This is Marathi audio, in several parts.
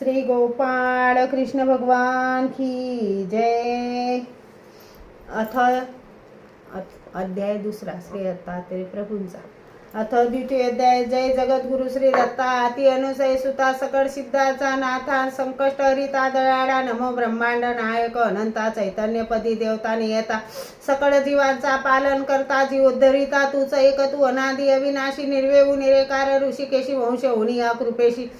श्री गोपाळ कृष्ण भगवान की जय. अथ अथ- अध्याय दुसरा श्री दत्तात्रय प्रभूंचा. अथ द्वितीय अध्याय जय जगद्गुरु श्री दत्ता. अति अनुसय सुता सकळ सिद्धाचा नाथा संकष्ट हरिता दयाळा नमो ब्रह्मांड नायक अनंता चैतन्यपदी देवता नियता. सकळ जीवांचा पालन करता जीव उद्धरिता. तूच एक तू अनादि अविनाशी निर्वेऊ निरेकार ऋषिकेशी वंश होणी या कृपेशी.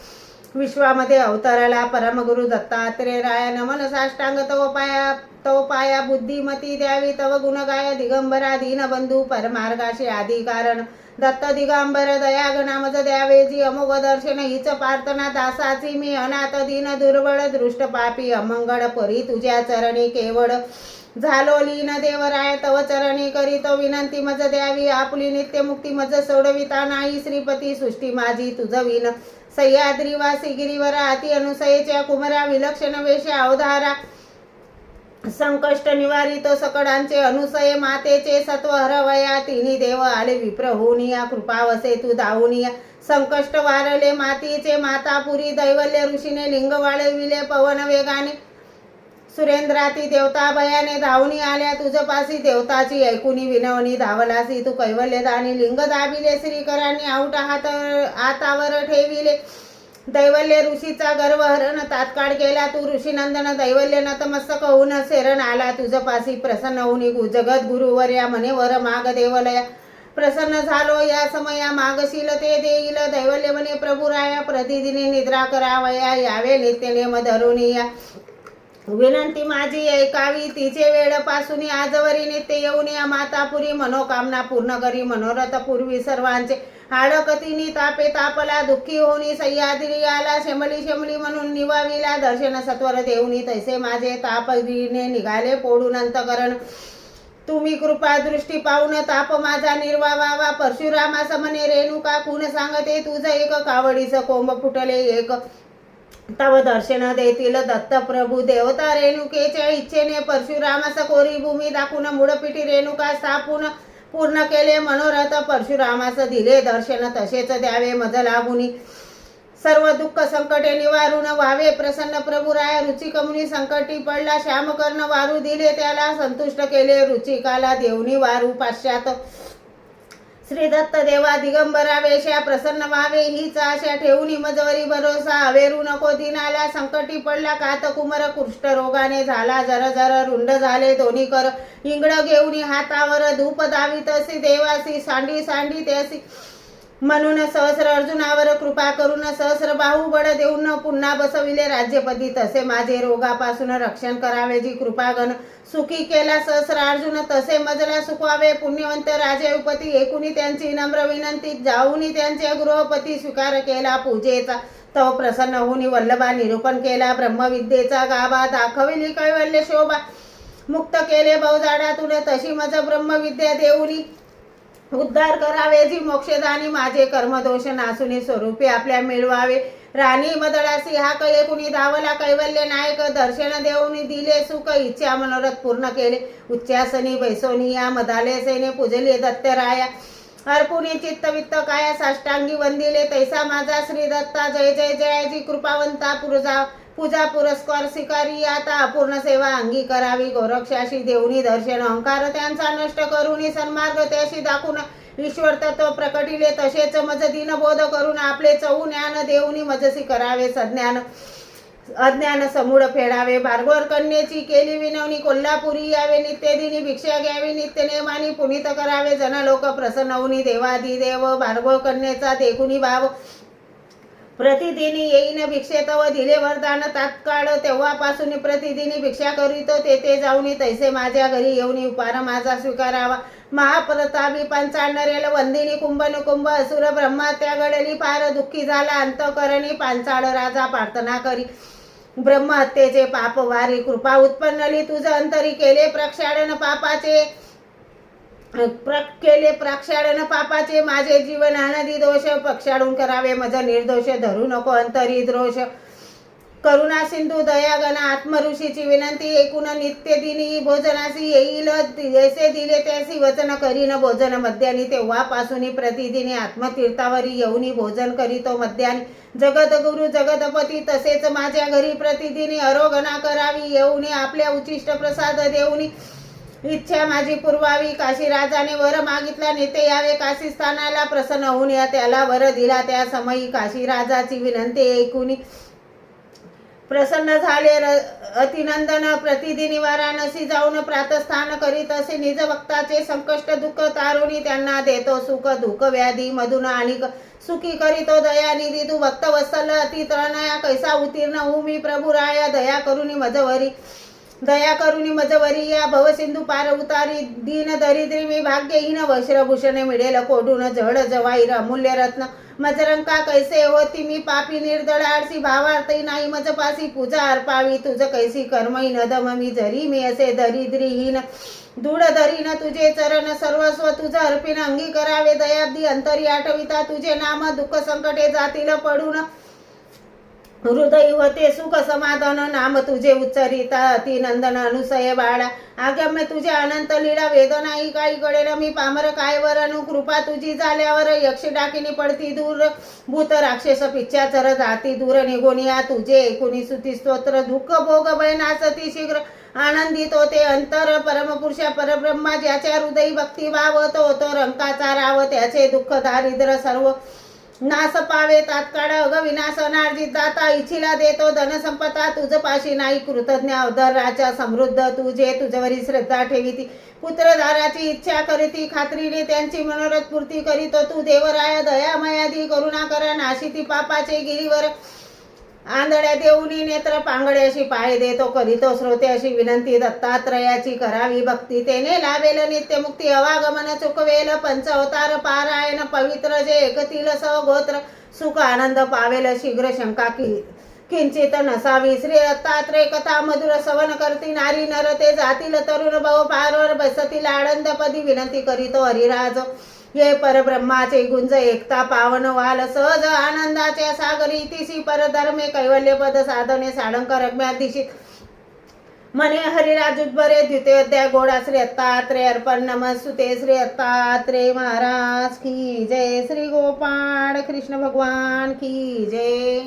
विश्वामध्ये अवताराला परमगुरु दत्तात्रे राय नमन साष्टांग तव पाया तव पाया बुद्धिमती द्यावी तव गुणगाय दिगंबरा दीनबंधू परमार्गाशी आधी कारण दत्त दिगंबर दयागणामज द्यावे जी अमोघ दर्शन हिच प्रार्थना दासाची. मी अनाथ दीन दुर्बळ दृष्ट पापी अमंगळ परी तुझ्या चरणी केवळ. झालो लीन देवराय तव चरणी करीत विनंती मज द्यावी आपली नित्य मुक्ती मज सोडविता नाही श्रीपती सृष्टी माझी तुझ विन सह्याद्री गिरीवरा अति अनुसयेच्या कुमरा विलक्षण वेश अवधारा. संकष्ट निवारित सकडांचे अनुसये मातेचे सत्व हरवया तिन्ही देव आले विप्र होनिया कृपावसे तू धावून संकष्ट वारले मातीचे मातापुरी दैवल्य ऋषीने लिंग वाळविले पवन वेगाने. सुरेंद्राती देवता भयाने धावणी आल्या. तुझपासी देवताची ऐकुनी विनवणी धावलासी. तू कैवल्यदानी लिंग दाबिले. श्रीकरांनी आऊट हात आतावर ठेविले. दैवल्य ऋषीचा गर्वहरण तात्काळ केला. तू ऋषीनंदन दैवल्य नतमस्तक होऊन शरण आला. तुझपासी प्रसन्न होऊन जगत गुरुवर या म्हणे वर माग देवलया. प्रसन्न झालो या समया मागशील ते देईल. दैवल्य म्हणे प्रभुराया प्रतिदिनी निद्रा करावया. यावे नित्य नेम विनंती माझी ऐकावी तिचे वेळपासून आजवरी नित्य येऊन या मातापुरी मनोकामना पूर्ण करी. मनोरथ पूर्वी सर्वांचे हाडकतीनी तापे तापला दुःखी होऊनी सह्याद्री आला. शेमली शेमली म्हणून निवाविला. दर्शन सत्वर देऊनी तैसे माझे तापगिरीने निघाले. पोडून अंतकरण. तुम्ही कृपा दृष्टी पाहून ताप माझा निर्वावा परशुरामा समने रेणुका कुण सांगते. तुझं एक कावडीचं कोंब फुटले एक तव दर्शन देतील दत्त प्रभू देवता रेणुकेच्या इच्छेने परशुरामास कोरी भूमी दाखवून मुडपिटी रेणुका स्थापून पूर्ण केले मनोरथ. परशुरामास दिले दर्शन तसेच द्यावे मज लागुनी सर्व दुःख संकटे निवारून व्हावे प्रसन्न प्रभुराया रुचिकमुनी संकटी पडला श्यामकर्ण वारू दिले त्याला संतुष्ट केले. रुचिकाला देवनी वारू पाश्चात श्री दत्त देवा दिगंबरा वेशा प्रसन्न व्हावे हीच आशा ठेवून मजवरी भरोसा. अवेरू नको दिनाला संकटी पडला कात कुमर कुष्ठ रोगाने झाला जर जर रुंड झाले दोन्ही कर. इंगड घेऊन हातावर धूप दावी तसी देवासी सांडी सांडी त्यासी म्हणून सहस्र अर्जुनावर कृपा करून सहस्र बाहुबळ देऊन पुन्हा बसविले राज्यपदी तसे माझे रोगापासून रक्षण करावे जी कृपागण सुखी केला सहस्र अर्जुन तसे मजला सुखवावे. पुण्यवंत राजे उपती एकूणी त्यांची नम्र विनंती. जाऊनी त्यांचे गृहपती स्वीकार केला पूजेचा. तो प्रसन्न होऊन वल्लभा निरूपण केला. ब्रह्मविद्येचा गाभा दाखविली कैवल्य शोभा. मुक्त केले बहुजाडातून. तशी मज ब्रह्मविद्या देऊनी उद्धार करावे जी मोक्षदानी माझे कर्मदोष नासुनी स्वरूपी आपल्या मिळवावे. राणी मदळासी हा कये कुणी धावला कैवल्य नायक दर्शन देऊन दिले सुख इच्छा मनोरथ पूर्ण केले. उच्चासनी बैसोनी या मदाले सेने पूजले दत्तराया. अर्पुणी चित्त वित्त काया साष्टांगी वंदिले तैसा माझा श्री दत्ता जय जय जयाजी कृपावंता पुरजा पूजा पुरस्कार स्वीकारी आता पूर्ण सेवा अंगी करावी गोरक्षाशी देऊनी दर्शन अहंकार त्यांचा नष्ट करून सन्मार्ग त्याशी दाखवून ईश्वर तत्व प्रकटिले तसेच मज दिनबोध करून आपले चऊ ज्ञान देऊनी मजसी करावे. सज्ञान अज्ञान समूळ फेडावे. बारगोर कन्येची केली विनवणी कोल्हापुरी यावे. नित्यदिनी भिक्षा घ्यावी. नित्य नेमानी पुनीत करावे. जन लोक प्रसन्न होऊनी देवादिदेव बारगोर कन्येचा देखुनी भाव प्रतिदिनी येईन भिक्षेत व दिले वरदान तात्काळ. तेव्हापासून प्रतिदिनी भिक्षा करीत तेथे जाऊनी तैसे माझ्या घरी येऊन उपार माझा स्वीकारावा. महाप्रतापी पंचांडरेल वंदिनी कुंभ कुंभ असुर ब्रह्मात्या घडली फार दुःखी झाला अंतकरणी पांचाळ राजा प्रार्थना करी. ब्रह्महत्येचे पाप वारी कृपा उत्पन्नली तुझ अंतरी केले प्रक्षाळन पापाचे. केले प्रक्षाळन पापाचे माझे जीवन आनंदी दोष प्रक्षाळून करावे माझा निर्दोष धरू नको अंतरी दोष करुणा सिंधू दयागण आत्मऋषीची विनंती एकूण नित्य दिनी भोजनासी येईल जैसे दिले त्यासी वचन करीन भोजन मध्यानी तेव्हापासून प्रतिदिनी आत्मतीर्थावरी येऊनी भोजन करीतो मध्यानी. जगदगुरु जगदपती तसेच माझ्या घरी प्रतिदिनी अरोगणा करावी येऊनी आपल्या उचिष्ट प्रसाद देऊनी इच्छा माझी पुरवावी. काशी राजाने वर मागितला. नेते यावे. काशी स्थानाला प्रसन्न होऊन या. त्याला वर दिला. त्या समयी काशी राजाची विनंती ऐकून प्रसन्न झाले. र- अतिनंदन प्रतिदिनी वाराणसी जाऊन प्रातस्थान करीत असे निज भक्ताचे संकष्ट दुःख तारुणी त्यांना देतो. सुख दुःख व्याधी मधून आणि क- सुखी करीतो. दयानिधी तू भक्त वत्सल अति तळनया कैसा उत्तीर्ण हो मी प्रभू राया दया करुणी मजवरी. दया करुणी मजवरी या भवसिंधू पार उतारी दीन दरिद्री मी भाग्यहीन वस्त्रभूषणे मिळेल कोडून जड जवाईर अमूल्य रत्न. मजरंका कैसे होती मी पापी निर्दळ आरसी भावार्थी नाही मजपासी पूजा अर्पावी तुझ कैसी कर्मही दम मी जरी मी असे दरिद्रीहीन. दूढ धरीन तुझे चरण सर्वस्व तुझ अर्पिन अंगी करावे दयाब्दी अंतरी आठविता तुझे नाम दुःख संकटे जातील पडून. हृदय होते सुख समाधान नाम तुझे उच्चरिता अति नंदन अनुसय बाळा. आगम्य तुझे अनंत लीला वेदनाही काही कळेल मी पामर काय वर कृपा तुझी झाल्यावर यक्ष डाकिनी पडती दूर. भूत राक्षस पिच्छा चरत जाती दूर निगोनिया तुझे. एकुणी सुती स्तोत्र दुःख भोग भय नासती शीघ्र. आनंदित होते अंतर परमपुरुषा परब्रह्मा ज्याच्या हृदयी भक्तिभाव तो तो रंकाचा राव त्याचे दुःख दारिद्र सर्व. नास पावे तात्काळ अग विनाश अनार्जित दाता इच्छिला देतो धनसंपदा तुझ पाशी नाही कृतज्ञ अवधराच्या समृद्ध तुझे तुझ्यावरील श्रद्धा ठेविती पुत्रधाराची इच्छा करीती खात्रीने त्यांची मनोरथ पूर्ती करीतो तू. देवराया दयामयादी करुणा करा नाशिती पापाचे गिरीवर. आंधळ्या देऊनी नेत्र पांगडे अशी पाय देतो करीतो श्रोते अशी विनंती दत्तात्रयाची करावी भक्ती. तेने लावेल नित्यमुक्ती अवागमन चुकवेल पंच अवतार पारायण पवित्र जे एकतील गोत्र सुख आनंद पावेल शीघ्र शंका की किंचित नसावी. श्री दत्तात्रय कथा मधुर सवन करती नारी नर ते जातील तरुण भाऊ पारवर बसतील आनंदपदी विनंती करीतो हरिराज. हे परब्रह्माचे गुंज एकता पावन वाल सहज आनंदाच्या सागरी तिसी परधर्मे कैवल्य पद साधने साळंकर अज्ञादिशी मने हरिराजुद्बरे द्वितीय अध्याय गोडा श्री अत्तात्रे अर्पण नमस्तुते श्री अत्तात्रे महाराज की जय श्री गोपाळ कृष्ण भगवान की जय.